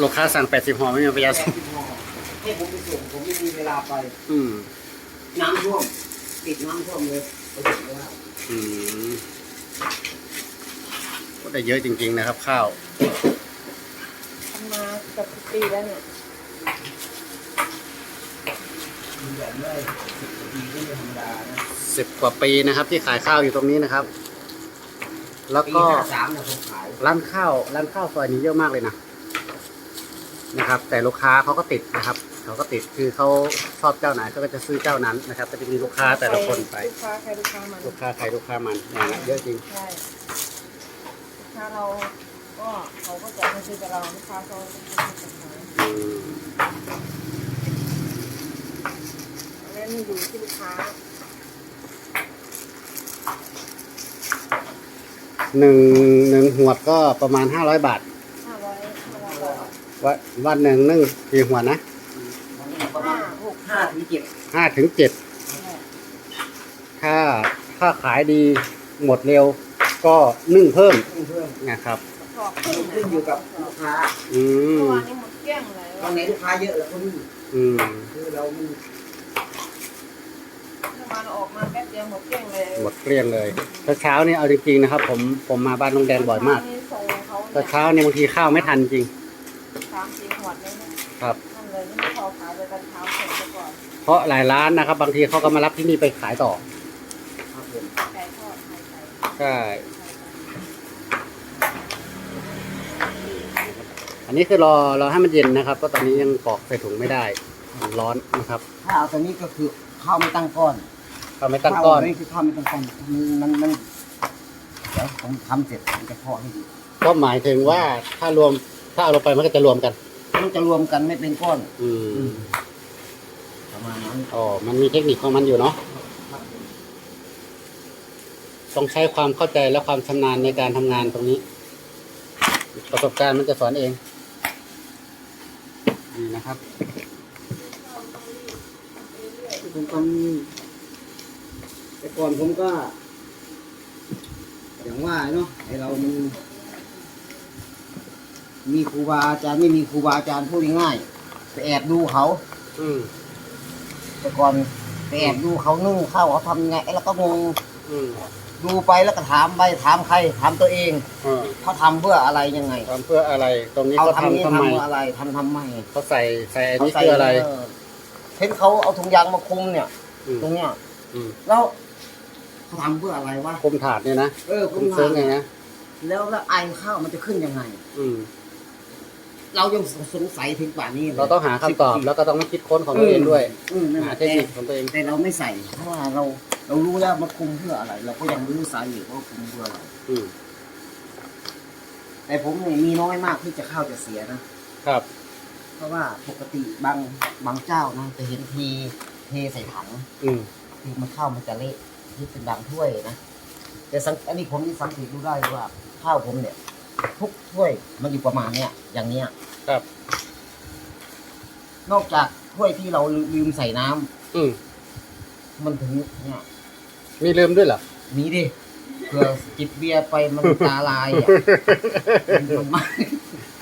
ลูกค้าสั่งแปดสิบห่อไม่มีปัญญาส่งให้ผมไปส่งผมไม่มีเวลาไป อืมน้ำท่วมติดน้ำท่วมเลยไปถึงไม่ได้อืมก็ได้เยอะจริง ๆ นะครับ ข้าวทำมาเกับปีแล้วเนี่ยมีแบบได้สิบกว่าปีก็ไม่ธรรมดานะสิบกว่าปีนะครับ ที่ขายข้าวอยู่ตรงนี้นะครับ แล้วปีก็ห้าสามเนี่ยผมขายร้านข้าวร้านข้าวซอยนี้เยอะมากเลยนะ นะครับ แต่ลูกค้าเขาก็ติดนะครับเขาก็ติดคือเขาชอบเจ้าไหนเขาก็จะซื้อเจ้านั้นนะครับ ก็จะมีลูกค้าแต่ละคนไป ลูกค้าใครลูกค้ามันลูกค้าใครลูกค้ามันอย่างนั้นเยอะจริงใช่ลูกค้าเราก็เขาก็จะมาซื้อกับเราลูกค้าเขาก็จะซื้อกับเขาอืมแล้วนี่อยู่ที่ลูกค้าหนึ่งหนึ่งหัวดก็ประมาณห้าร้อยบาท ห้าร้อยห้าร้อยบาท วันวันหนึ่งนึ่งกี่หัวดนะวันนี้ประมาห้าณหกห้าถึงเจ็ดห้าถึงเจ็ดถ้าถ้าขายดีหมดเร็ว ก็นึ่งเพิ่มเพิ่มนะครับขอบคุณขึ้นอยู่กับลูกค้าอืเมื่อมวานนี้หมดเกลี้ยงเลยวันไหนลูกค้าเยอะเราก็นี่อืมคือเรามีเมื่อวานออกมาแป๊บเดียวหมดเกลี้ยงเลยหมดเกลี้ยงเลยเช้าๆนี่เอาจริงๆนะครับ ผมผมมาบ้านลุงแดงบ่อยมากนี่ส่งเขาแต่เช้านี่บางทีข้าวไม่ทันจริงสามสี่ขว ดเลยนะครับ นั่นเลยนี่ไม่พอขายเลยตอนเช้าส่งไปก่อนเพราะหลายร้านนะครับ บางทีเขาก็มารับที่นี่ไปขายต่อครับผมไก่ทอดไข่ไก่ใช่อันนี้คือรอรอให้มันเย็นนะครับเพราะตอนนี้ยังกรอกใส่ถุงไม่ได้มันร้อนนะครับถ้าเอาตัวนี้ก็คือข้าวไม่ตั้งก้อนก็ไม่ตั้งก้อนข้าวนี่คือข้าวไม่ตั้งก้อนมันมันมันเดี๋ยวผมทำเสร็จผมจะทอดให้ดูก็หมายถึงว่าถ้ารวมถ้าเอาลงไปมันก็จะรวมกัน มันจะรวมกันไม่เป็นก้อน อืมประมาณนั้นอ๋อมันมีเทคนิคของมันอยู่เนาะครับผมต้องใช้ความเข้าใจและความชำนาญในการทำงานตรงนี้ ประสบการณ์มันจะสอนเอง นี่นะครับผมทำแต่ก่อนผมก็ อย่างว่าเนาะไอเรามัน มีครูบาอาจารย์ไม่มีครูบาอาจารย์พูดง่ายๆไปแอบดูเขาอืมแต่ก่อนไปแอบดูเขานึ่งข้าวเขาทำยังไงไอ้เราก็งงอืมดูไปแล้วก็ถามไปถามใครถามตัวเองเออเขาทำเพื่ออะไรยังไงทำเพื่ออะไร ตรงนี้เขาเขาทำนี้ทำทำทำไมเพื่ออะไรทำทำไมเขาใส่ใส่อันเขานี้ใส่คืออะไร เเห็นเขาเอาถุงยางมาคลุมเนี่ย อืมตรงเนี้ยอืมแล้วเขาทำเพื่ออะไรวะคุมถาดเนี่ยนะเออคุคุมมซึ้งงาไงนนะ แล้วแล้วไอข้าวมันจะขึ้นยังไง อืม เรายังสงสัยถึงป่านนี้ลยเราต้องหาคำตอบแล้วก็ต้องมาคิดค้นของตัวเองด้วยอืมนั่นแหหาละเทคนิคของตัวเอง แต่เราไม่ใส่ เพราะว่าเราเรารู้แล้วมันคุมเพื่ออะไร เราก็ยังไม่รู้สาเหตุว่าคุมเพื่ออะไรอืมแต่ผมเนี่ยมีน้อยมากที่จะข้าวจะเสียนะครับ เพราะว่าปกติบางบางเจ้านะจะเห็นทีเทใส่ถังอืมคือมันข้าวมันจะเละที่เป็นบางถ้วยนะแต่สังอันนี้ผมนี่สังเกตดูได้ว่าข้าวผมเนี่ย ทุกถ้วยมันอยู่ประมาณเนี้ยอย่างเนี้ยครับ นอกจากถ้วยที่เราลืมใส่น้ำอืมมันถึงเนี่ยมีลืมด้วยเหรอ มีดิเผื่อจิบเบียร์ไปมันตาลายอะมันมันไม่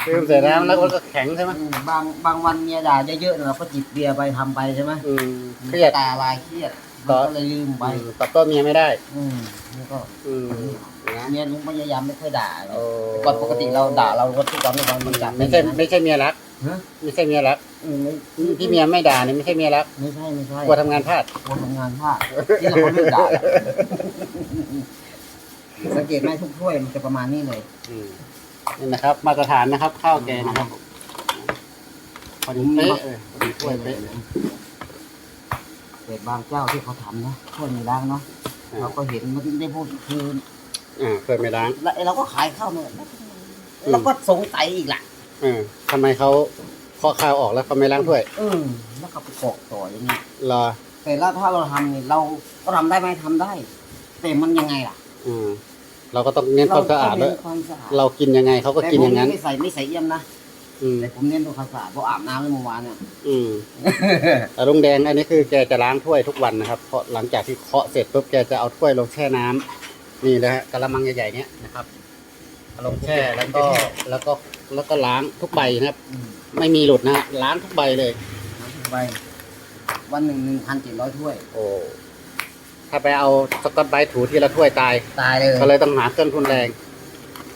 ลืมใส่น้ำแล้วมันก็แข็งใช่ไหมอืมบางบางวันเมียด่าเยอะๆเราก็จิบเบียร์ไปทำไปใช่ไหมอืมเครียด ตาลายเครียดต่มันอก็เลยลืมไป อืมตอบโต้เมียไม่ได้ อืมนี่ก็อืมนะ เมียลุงพยายามไม่ค่อยด่าโอ้แต่ก่อนปกติเราด่าเราก็ทุกวันทุกวันมันด่าไม่ใช่ ไม่ใช่เมียรัก ฮะไม่ใช่เมียรักอืมไม่ที่เมียไม่ด่านี่ไม่ใช่เมียรักไม่ใช่ไม่ใช่กลัวทำงานพลาดกลัวทำงานพลาดที่เราไม่ด่าสังเกตไหมทุกถ้วยมันจะประมาณนี้เลย อืมนี่นะครับ มาตรฐานนะครับ ข้าวแกนะครับพอดีเป๊ะเลยพอดีถ้วยเป๊ะเลยแต่บางเจ้าที่เขาทำนะถ้วยไม่ล้างเนาะเราก็เห็นมันได้พูดคือ อ่าเคยไม่ล้างแล้วเราก็ขายข้าวเนี่ยเราก็สงสัยอีกแหละเออทำไมเขาเคาะข้าวออกแล้วเขาไม่ล้างถ้วยอืมแล้วก็ไปกรอกต่ออย่างนี้รอแต่แล้วถ้าเราทำเนี่ยเราก็ทำได้ไหมทำได้ แต่มันยังไงล่ะ อืมเราก็ต้องเน้นความสะอาดเรด้วยเน้นความสะอาดเรากินยังไงเขาก็กินอย่างนั้นแต่ผมไม่ใส่ไม่ใส่เยี่ยมนะอืมแต่ผมเน้นตัวความสะอาดเพราะอาบน้ำเมื่อวานเนี่ยอืมแต่ลุงแดงอันนี้คือแกจะล้างถ้วยทุกวันนะครับเพราะหลังจากที่เคาะเสร็จปุ๊บแกจะเอาถ้วยลงแช่น้ำ นี่นะฮะกระมังใหญ่ๆเนี้ยนะครับเอาลงแช่แล้วก็แล้วก็แล้วก็ล้างทุกใบนะครับอืมไม่มีหลุดนะฮะล้างทุกใบเลยน้ำทุกใบ วันหนึ่งหนึ่งพันเจ็ดร้อยถ้วย โอ้ถ้าไปเอาสกอตไบรท์ถูทีละถ้วยตายตายเลยก็เลยต้องหาเครื่องทุนแรง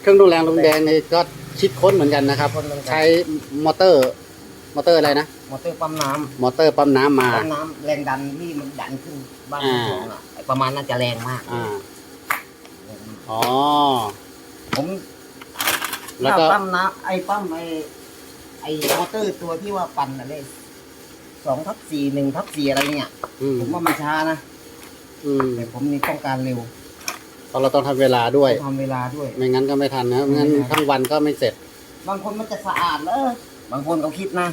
เครื่องทุนแรงลุงแดงนี่ก็คิดค้นเหมือนกันนะครับคนเหมือนกันใช้มอเตอร์ มอเตอร์อะไรนะมอเตอร์ปั๊มน้มอเตอร์ปั๊มน้ำำมาปั๊มน้ำแรงดันที่มันดันขึ้นบ้านอ่าสองอะไอ้ประมาณนั้นจะแรงมากอ่าแรงมาก อ๋อ ผมแล้วก็ถ้าปั๊มน้ำไอ้ปั๊มไอ้ไอ้มอเตอร์ตัวที่ว่าปั่นอะไรสองทับสี่หนึ่งทับสี่อะไรเนี่ย อืมผมว่ามันช้านะอืมแต่ผมนี่ต้องการเร็วเพราะเราต้องทำเวลาด้วยต้องทำเวลาด้วย ไม่งั้นก็ไม่ทันนะไม่งั้นไม่ทัน ทั้งวันก็ไม่เสร็จ บางคนมันจะสะอาดเลยบางคนเขาคิดนะ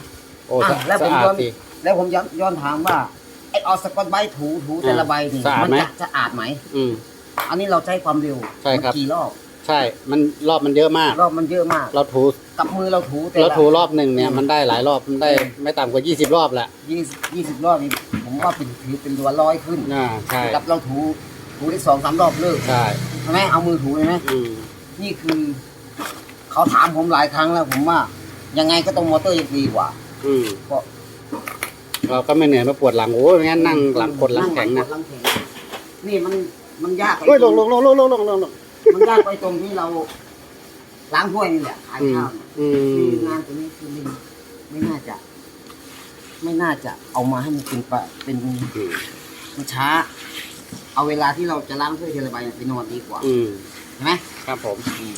โอ้อะสะแล้วผมสะอาดย้อน สิ แล้วผมย้อนย้อนถามว่าไอ้เอาสกอตไบรท์ถูถูแต่ละใบนี่สะอาดมัไหม จะสะอาดไหม อืม อันนี้เราใช้ความเร็วใช่ครับ มันกี่รอบ ใช่ มันรอบมันเยอะมาก รอบมันเยอะมาก เราถูกับมือเราถูแต่เราละ ถูรอบหนึ่งเนี่ยอืมมันได้หลายรอบ มันได้ไม่ต่ำกว่า 20 รอบแหละยี่สิบยี่สิบรอบนี่ผมว่าเป็นถือเป็นตัวร้อยขึ้นอ่าใช่ กับเราถูถูได้สองสามรอบเลิกใช่ ใช่ไหมเอามือถูเลยไหมอืม นี่คือ เขาถามผมหลายครั้งแล้ว ผมว่า ยังไงก็ต้องมอเตอร์ยังดีกว่า อืมเพราะเราก็ไม่เหนื่อยมาปวดหลัง โอ้ยไม่งั้นนั่งหลังกดหลังแข็งนะหลังแข็งนี่มัน มันยากไปโอ้ยลงลงลงลงลงลงลงลงมันยากไปตรงที่เราล้างถ้วยนี่แหละขายอืมข้าวเนี่ยอืคืมองานตัวนี้คือไม่ไม่น่าจะ ไม่น่าจะเอามาให้มันเป็นปะเป็นอืมมันช้า เอาเวลาที่เราจะล้างถ้วยทีละใบเนี่ยไปนอนดีกว่าอืมใช่ไหมครับผมนี่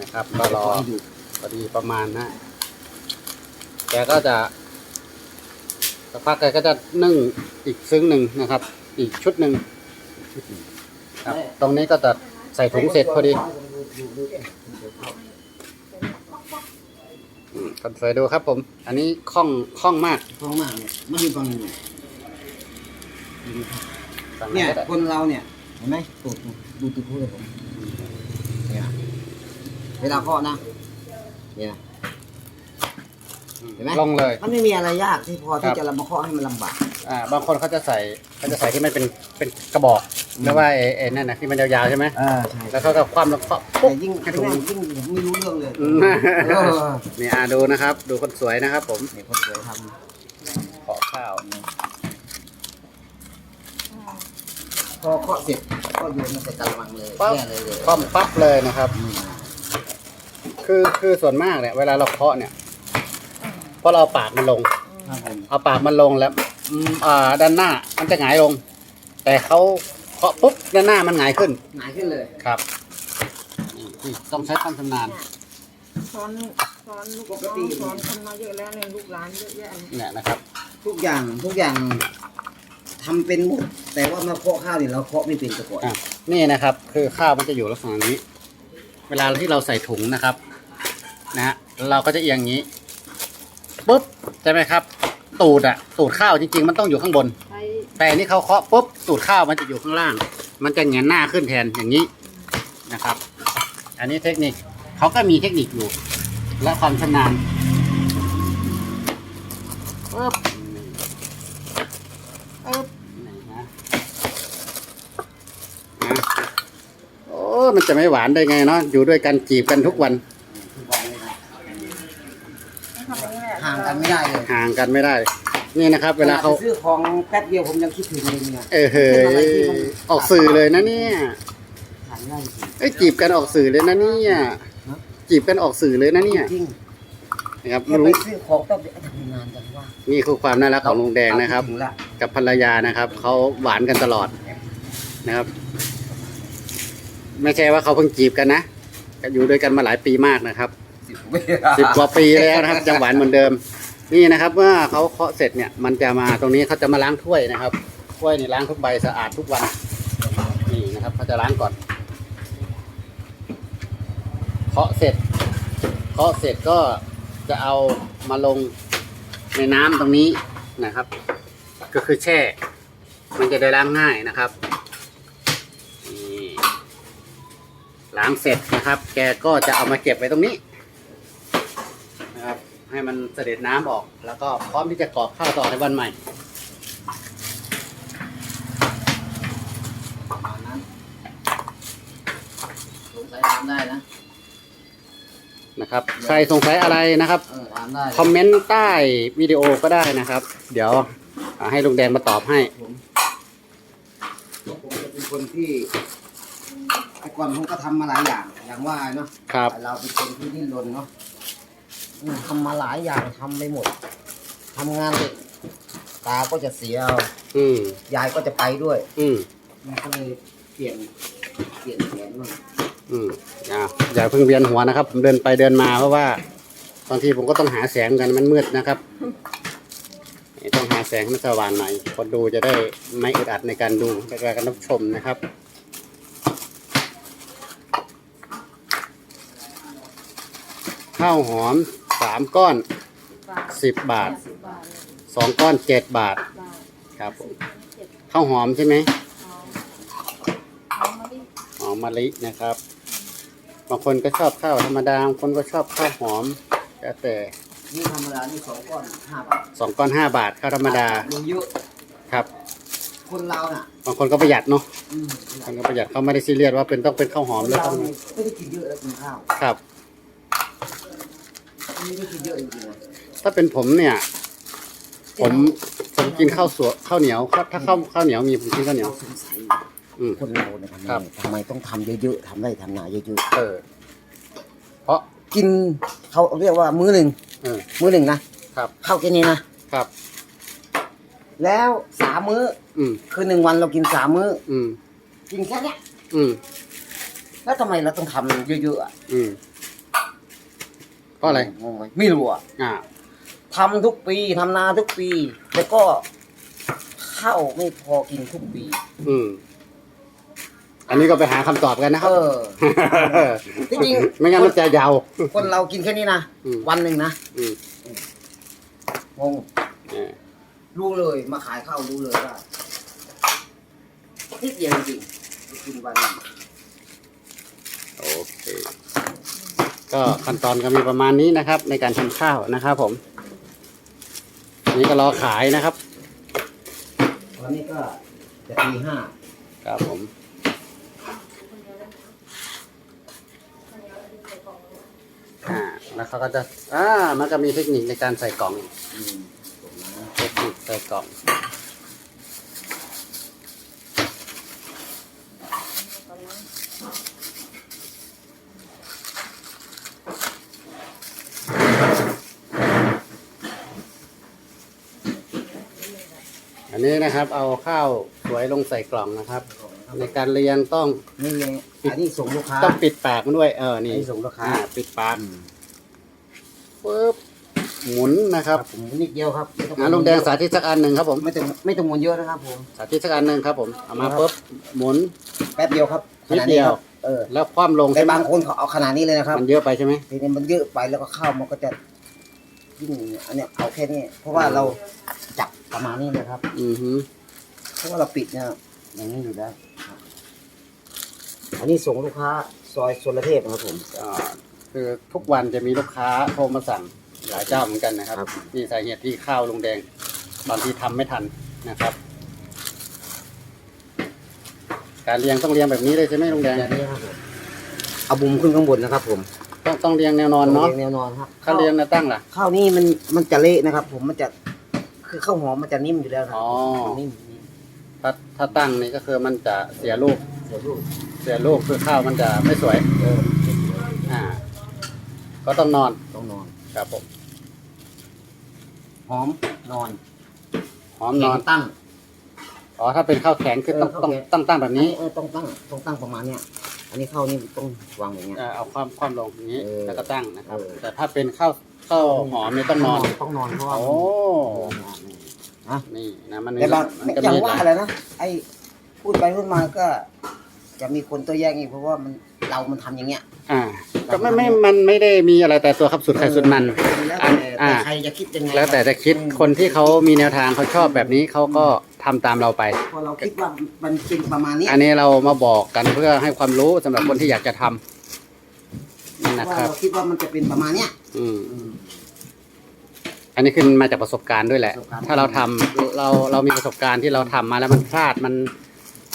นะครับก็รอให้ดูพอดีประมาณนะแกก็จะสักพักแกก็จะนึ่งอีกซึ้งหนึ่งนะครับ อีกชุดหนึ่งครับ ตรงนี้ก็จะใส่ถุงเสร็จพอดีอืมคนสวยดูครับผม อันนี้คล่องคล่องมากท้องมากเนี่ยไม่มีฟังอยู่ฝั่งเนี่ยก็ได้คนเราเนี่ยเห็นไหมตูดดูตูดพูดเลยผมเนี่ยเวลาเคาะนะเนี่ย เห็นไหมลงเลย มันไม่มีอะไรยากที่พอครัที่บจะเรามาเคาะให้มันลำบาก อ่า บางคนเขาจะใส่เขาจะใส่ที่มันเป็นเป็นกระบอกหรือว่าไอ้ไอ้นั่นนะที่มันยาวๆใช่ไหมอ่าใช่แล้วเขาก็คว่ำแล้วเคาะแต่ปุ๊บยิ่งให้ยิ่ถุงงยิ่งผมไม่รู้เรื่องเลยอืมเออนี่อ่าดูนะครับ ดูคนสวยนะครับ ผมเนี่ยคนสวยทขอข้าวำพอเคาะเสร็จก็โยนมันใส่กระมังเลยแค่เลยเลยคว่ำปั๊บเลยนะครับอืมคือคือส่วนมากเนี่ยเวลาเราเคาะเนี่ย เพราะเราเอาปากมันลง ครับผมเอาปากมันลงแล้วอืมอ่าด้านหน้ามันจะหงายลง แต่เขาเคาะปุ๊บด้านหน้ามันหงายขึ้นหงายขึ้นเลยครับนี่ต้องใช้ความชำนาญสอนสอนลูกน้องสอนคนมาเยอะแล้วเนี่ยลูกหลานเยอะแยะเลยเนี่ยนะครับ ทุกอย่างทุกอย่างทำเป็นหมดแต่ว่ามาเคาะข้าวเนี่ยเราเคาะไม่เป็นแตะก่อนอะนี่นะครับ คือข้าวมันจะอยู่ลักษณะนี้ เวลาที่เราใส่ถุงนะครับ นะฮะเราก็จะเอียงอย่างนี้ ปุ๊บใช่ไหมครับ ตูดอะตูดข้าวจริงๆ มันต้องอยู่ข้างบน ใช้แต่อันนี่เขาเคาะปุ๊บตูดข้าวมันจะอยู่ข้างล่าง มันจะแหงนหน้าขึ้นแทนอย่างนี้นะครับ อันนี้เทคนิคเขาก็มีเทคนิคอยู่ และความชำนาญปุ๊บนี่ปุ๊บนี่นะนะโอ้มันจะไม่หวานได้ไงเนาะอยู่ด้วยกันจีบกันทุกวันทุกวันเลยนะ ทำอย่างนี้แหละ ห่างกันไม่ได้เลย ห่าง กันไม่ได้ นี่นะครับ เวลาเขาขนดไปซื้อของแป๊บเดียวผมยังคิดถึงเลยเนี่ยเออเฮ้ยออกสื่อเลยนะเนี่ยหาง่ายจริงเอ้ยจีบกันออกสื่อเลยนะเนี่ยฮะจีบกันออกสื่อเลยนะเนี่ยจริงนะครับแค่ลุไปงซื้อของแป๊บเดียวทำงานกันว่านี่คือความน่ารักของลุงแดงนะครับ ถึงละกับภรรยานะครับเขาหวานกันตลอดนะครับ ไม่ใช่ว่าเขาเพิ่งจีบกันนะก็อยู่ด้วยกันมาหลายปีมากนะครับสิบปีสิบกว่าปีแล้วนะครับยังหวานเหมือนเดิม นี่นะครับเมื่อเขาเคาะเสร็จเนี่ยมันจะมาตรงนี้เขาจะมาล้างถ้วยนะครับถ้วยนี่ล้างทุกใบสะอาดทุกวันนี่นะครับเขาจะล้างก่อนเคาะเสร็จเคาะเสร็จก็จะเอามาลงในน้ำตรงนี้นะครับ ก็คือแช่ มันจะได้ล้างง่ายนะครับนี่ล้างเสร็จนะครับ แกก็จะเอามาเก็บไว้ตรงนี้ ให้มันเสด็จน้ำออก แล้วก็พร้อมที่จะกรอบข้าวต่อในวันใหม่ประมาณนั้นสงสัยตามได้นะ นะครับ ใครสงสัยอะไรนะครับคอมเมนต์ใต้วิดีโอก็ได้นะครับ เดี๋ยวให้ลุงแดงมาตอบให้ผมจะเป็นคนที่แต่ก่อนผมก็ทำมาหลายอย่าง อย่างว่าเนาะเราเป็นคนที่ดิ้นรนเนาะ ทำมาหลายอย่างทำไปหมดทำงานเด็กตาก็จะเสียเอาอืมยายก็จะไปด้วยอืมมันก็เลยเปลี่ยนเปลี่ยนแผนมั่งอืมอย่าอย่าเพิ่งเวียนหัวนะครับ ผมเดินไปเดินมาเพราะว่าบางทีผมก็ต้องหาแสงกันมันมืดนะครับต้องหาแสงให้มันสว่างหน่อยคนดูจะได้ไม่อึดอัดในการดูในการรับชมนะครับข้าวหอม สามก้อนบาทสิบบาทสิบบาทเลยสองก้อนเจ็ดบาทบาทครับผมเจ็ดข้าวหอมใช่ไหมเอาเอามาดิหอมมะลินะครับบางคนก็ชอบข้าวธรรมดาบางคนก็ชอบข้าวหอมแล้วแต่นี่ธรรมดานี่สองก้อนห้าบาทสองก้อนห้าบาทข้าวธรรมดาดูเยอะครับ คนเราน่ะบางคนก็ประหยัดเนาะอืมบางคนก็ประหยัดเขาไม่ได้ซีเรียสว่าเป็นต้องเป็นข้าวหอคมนเลยเราต้องเนี่ยไม่ได้กินเยอะแล้วกินข้าวครับ ไม่ได้กินเยอะจริงๆนะถ้าเป็นผมเนี่ย ผมผมกินข้าวสวยข้าวเหนียวครับถ้าข้าวข้าวเหนียวมีผมกินข้าวเหนียว สงสัยอืม คนเราเนี่ยทำไมครับ ทำไมต้องทำเยอะๆทำได้ทำนาเยอะเออ เพราะ ๆกินเขาเรียกว่ามื้อหนึ่งเออ มื้อหนึ่งนะครับ ข้าวแค่นี้นะครับ แล้วสามมื้ออืม คือหนึ่งวันเรากินสามมื้ออืม กินแค่เนี้ยอืม แล้วทำไมเราต้องทำเยอะๆอะอืมเพ ราะอะไรงงไหมไม่รู้อะอ่า ทำทุกปีทำนาทุกปี แล้วก็ข้าวไม่พอกินทุกปี อืม อันนี้ก็ไปหาคำตอบกันนะคเอรับ อ ที่จริง ไม่งั้นมันจะยาว คนเรากินแค่นี้นะ อืม วันหนึ่งนะอืมงงเออรู้เลยมาขายข้าวรู้เลยว่าที่เดียวจริงๆกินวันหนึ่ง โอเค ก็ขั้นตอนก็มีประมาณนี้นะครับ ในการทำข้าวนะครับผมอันนี้ก็รอขายนะครับวันนี้ก็จะตีห้าครับผม อ่าแล้วเขาก็จะอ่ามันก็มีเทคนิคในการใส่กล่องอืมส่งมาเทคนิคใส่กล่อง นนี้นะครับ เอาข้าวสวยลงใส่กล่องนะครับ ในการเรียงต้องนี่ไงอันนี้ส่งลูกค้าต้องปิดปากมันด้วย เอออันนี่นี้ส่งลูกค้าอ่าปิดปากอืมปึ๊บหมุนนะครับผมนิดเดียวครับไม่ต้องอ่าลุงแดงสาธิตสักอันหนึ่งครับผมไม่ต้องไม่ต้องหมุนเยอะนะครับผม สาธิตสักอันหนึ่งครับผมเอามาปุ๊บหมุน แป๊บเดียวครับขนิดนาดเดีนี้ยว ครับเออแล้วคว่ำลงแต่ใช่ไหมบางคนเขาเอาขนาดนี้เลยนะครับมันเยอะไปใช่ไหมทีนี้มันเยอะไปแล้วก็ข้าวมันก็จะ ยิ่งอันเนี้ยเอาแค่นี้ เพราะว่าเราจับประมาณนี้เลยครับ อือฮึเพราะว่าเราปิดเนี่ยอย่างนี้อยู่แล้วครับอันนี้ส่งลูกค้าซอยสวนเทพครับผม อ่าคือทุกวันจะมีลูกค้าโทรมาสั่งหลายเจ้าเหมือนกันนะครับครับ นี่สาเหตุที่ข้าวลุงแดง บางทีทำไม่ทันนะครับ การเรียงต้องเรียงแบบนี้เลยใช่ไหมลุงแดงแบบนี้ครับผมเอาบุมขึ้นข้างบนนะครับผม ต้องต้องเรียงแนวนอนเนาะรียงแนวนอนครับถ้าเรียงแนวตั้งล่ะ ข้าวนี่มันมันจะเละนะครับ ผมมันจะคือข้าวหอมมันจะนิ่มอยู่แล้วครัอ๋อ มันนิ่มนิ่มถ้าถ้าตั้งนี่ก็คือมันจะเสียรูปเดี๋ยวลูกเสียรูปคือข้าวมันจะไม่สวย เอออ่า ก็ต้องนอนต้องนอน ครับผมหอมนอนหอมนอนแข็งตั้ง อ๋อถ้าเป็นข้าวแข็งคือต้องเออต้องข้าวแข็งตั้งตั้งแบบนี้ เออต้องตั้งต้องตั้งประมาณเนี้ย อันนี้ข้าวนี่ต้องวางอย่างเงี้ย เอ่อเอาความความลงอย่างนี้เออแล้วก็ตั้งนะครับ เออ แต่ถ้าเป็นข้าวข้าวหอมเนี่ยต้องนอนต้องนอนเพราะว่าโอ้อะนี่นะมันแต่บางมันก็อย่างมีว่าอะไรนะไอ้พูดไปพูดมาก็ จะมีคนตัวแย่งอีกเพราะว่ามันเรามันทำอย่างเงี้ย อ่าก็ไม่ไม่มันไม่ได้มีอะไรแต่ตัวครับสุดใครสุดมัน แล้วอันแต่อ่า แต่ใครจะคิดยังไงแล้วแต่จะคิดคนที่เขามีแนวทางเขาชอบแบบนี้เขาก็ ทำตามเราไป พอเราคิดว่ามันเป็นประมาณนี้อันนี้เรามาบอกกันเพื่อให้ความรู้สำหรับคนที่อยากจะทำนี่นะว่าครับ เราคิดว่ามันจะเป็นประมาณเนี้ยอืม อืม อันนี้คือมาจากประสบการณ์ด้วยแหละ ประสบการณ์ ถ้าเราทำเราเรามีประสบการณ์ที่เราทำมาแล้วมันพลาดมัน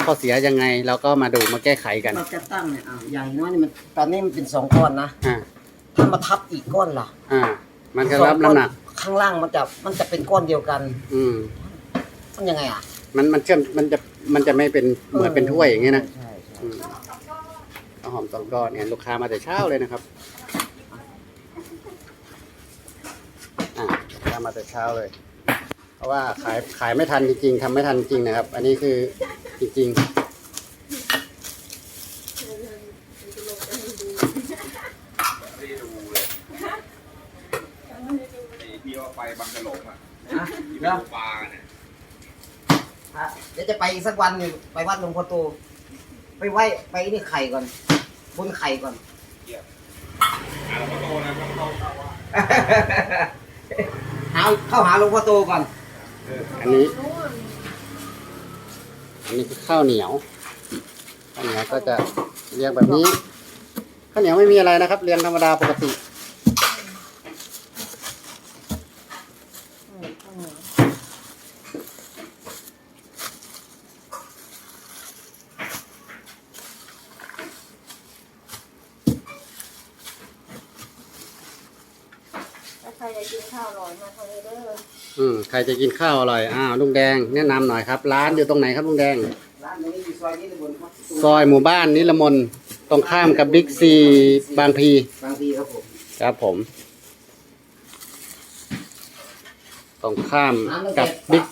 ข้อเสียยังไง เราก็มาดูมาแก้ไขกันเราจะตั้งเนี่ยอ่าอย่างน้อยนี่มันตอนนี้มันเป็นสองก้อนนะอ่าถ้ามาทับอีกก้อนล่ะอ่ามันจะรับน้ำหนักข้างล่างมันจะมันจะเป็นก้อนเดียวกัน อืม มันยังไงอะมันมันเชื่อมมันจะมันจะไม่เป็นเหมือนเป็นถ้วยอย่างงี้นะใช่ใช่อืมข้าวหอมสองก้อนเนี่ยลูกค้ามาแต่เช้าเลยนะครับอ่าลูกค้ามาแต่เช้าเลย เพราะว่าขายขายไม่ทันจริงๆทำไม่ทันจริงนะครับ อันนี้คือจริงไม่ได้ดูเลยไอ้ที่ว่าไปบางกะโหลงอะอะที่ไปเดี๋ยวดูปลาเนี่ย อะเดี๋ยวจะไปอีกสักวันหนึ่งไปวัดหลวงพ่อโต ไปไหว้ไปนี่ไข่ก่อน บนไข่ก่อนอ่าเราก็โตนะก็เข้าเข้าว่าหาเข้าหาหลวงพ่อโตก่อนๆอันนี้ อันนี้คือข้าวเหนียว ข้าวเหนียวก็จะเรียงแบบนี้ ข้าวเหนียวไม่มีอะไรนะครับ เรียงธรรมดาปกติ ถ้าใครอยากกินข้าวอร่อยมาทางนี้เด้ออืมใครจะกินข้าวอร่อยอ้าวลุงแดงแนะนำหน่อยครับ ร้านอยู่ตรงไหนครับลุงแดง ร้านนี้อยู่ซอยนี้ตำบลพระสุซอยหมู่บ้านนิรมนตรงข้ามกับบิ๊กซีบางพีบางทีครับผมครับผม ตรงข้ามกับบิ๊ก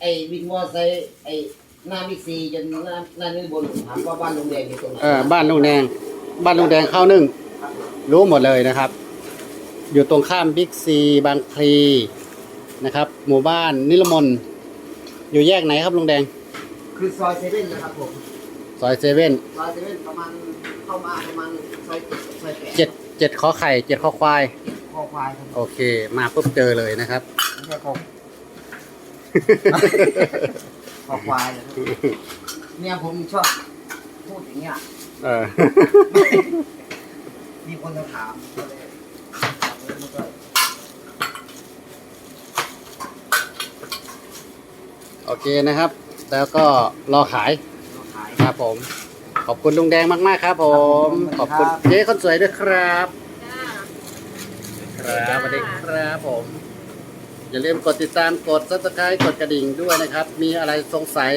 ไอ้วินมอไซค์ไอ้หน้าบิ๊กซีจนหน้าหน้านี่บนถามว่าบ้านลุงแดงอยู่ตรงไหนเออบ้านลุงแดง บ้านลุงแดงข้าวนึ่งรู้หมดเลยนะครับ อยู่ตรงข้ามบิ๊กซีบางพลีนะครับ หมู่บ้านนิรมนอยู่แยกไหนครับลุงแดง คือซอยเซเว่นนะครับผม ซอยเซเว่นซอยเซเว่นประมาณเข้ามาประมาณซอยเจ็ดซอยแปดเจ็ดเจ็ดขอไข่เจ็ดขอควาย คอควายครับโอเค มาปุ๊บเจอเลยนะครับ ไม่ใช่คอคอควายนะครับเนี่ยผมชอบพูดอย่างเงี้ย เออ มีคนมาถามก็เลยถามแล้วมันก็ โอ เคนะครับ แล้วก็รอขายมาขายครับผม ขอบคุณลุงแดงมากๆครับผมขขออบบคุคุณณครับเจ๊คนสวยด้วยครับจ้าครับสวัสดีครับผม อย่าลืมกดติดตามกด subscribe กดกระดิ่งด้วยนะครับ มีอะไรสงสัย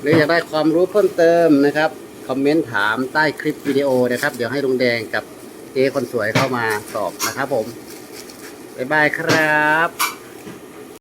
หรืออยากได้ความรู้เพิ่มเติมนะครับคอมเมนต์ถามใต้คลิปวิดีโอนะครับ เดี๋ยวให้ลุงแดงกับเจ๊คนสวยเข้ามาตอบนะครับผม บ๊ายบายครับ